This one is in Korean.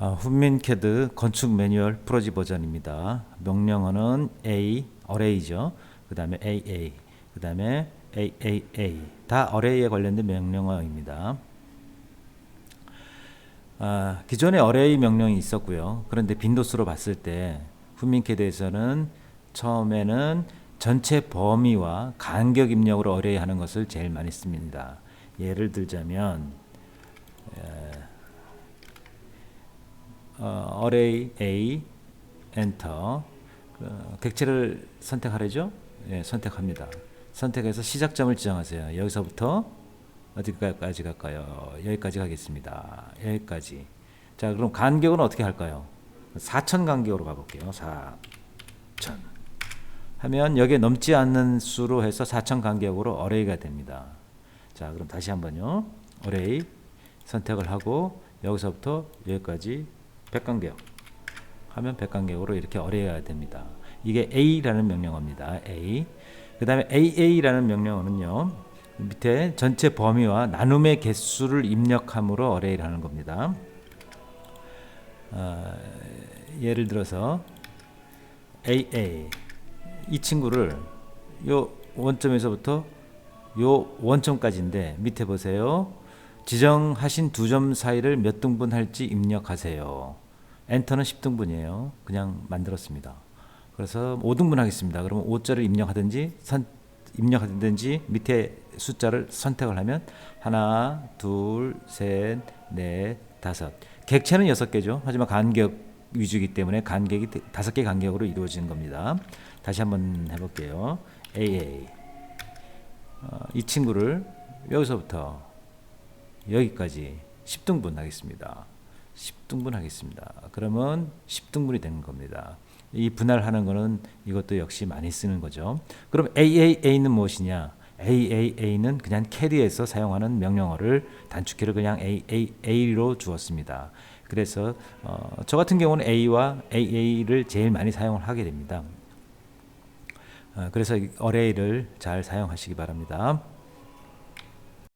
아, 훈민캐드 건축 매뉴얼 프로지 버전입니다. 명령어는 A, 어레이죠. 그 다음에 AA, 그 다음에 AAA 다 어레이에 관련된 명령어입니다. 아, 기존에 어레이 명령이 있었고요. 그런데 빈도수로 봤을 때 훈민캐드에서는 처음에는 전체 범위와 간격 입력으로 어레이 하는 것을 제일 많이 씁니다. 예를 들자면 어, array A 엔터 어, 객체를 선택하려죠? 예, 선택합니다. 선택해서 시작점을 지정하세요. 여기서부터 어디까지 갈까요? 여기까지 가겠습니다. 여기까지. 자, 그럼 간격은 어떻게 할까요? 4천 간격으로 가볼게요. 4천. 하면 여기에 넘지 않는 수로 해서 4천 간격으로 어레이가 됩니다. 자, 그럼 다시 한번요. 어레이 선택을 하고 여기서부터 여기까지 100간격 하면 100간격으로 이렇게 어레이가 됩니다. 이게 A라는 명령어입니다. A. 그 다음에 AA라는 명령어는요. 밑에 전체 범위와 나눔의 개수를 입력함으로 어레이를 하는 겁니다. 아, 예를 들어서 AA 이 친구를 요 원점에서부터 요 원점까지인데 밑에 보세요. 지정하신 두 점 사이를 몇 등분 할지 입력하세요. 엔터는 10등분이에요. 그냥 만들었습니다. 그래서 5등분 하겠습니다. 그러면 5자를 입력하든지 선, 입력하든지 밑에 숫자를 선택을 하면 하나, 둘, 셋, 넷, 다섯. 객체는 여섯 개죠. 하지만 간격 위주이기 때문에 간격이 다섯 개 간격으로 이루어지는 겁니다. 다시 한번 해볼게요. AA 어, 이 친구를 여기서부터 여기까지 10등분 하겠습니다. 10등분 하겠습니다. 그러면 10등분이 되는 겁니다. 이 분할하는 거는 이것도 역시 많이 쓰는 거죠. 그럼 AAA는 무엇이냐? AAA는 그냥 캐리에서 사용하는 명령어를 단축키를 그냥 AAA로 주었습니다. 그래서 어, 저 같은 경우는 A와 AA를 제일 많이 사용을 하게 됩니다. 어, 그래서 어레이를 잘 사용하시기 바랍니다.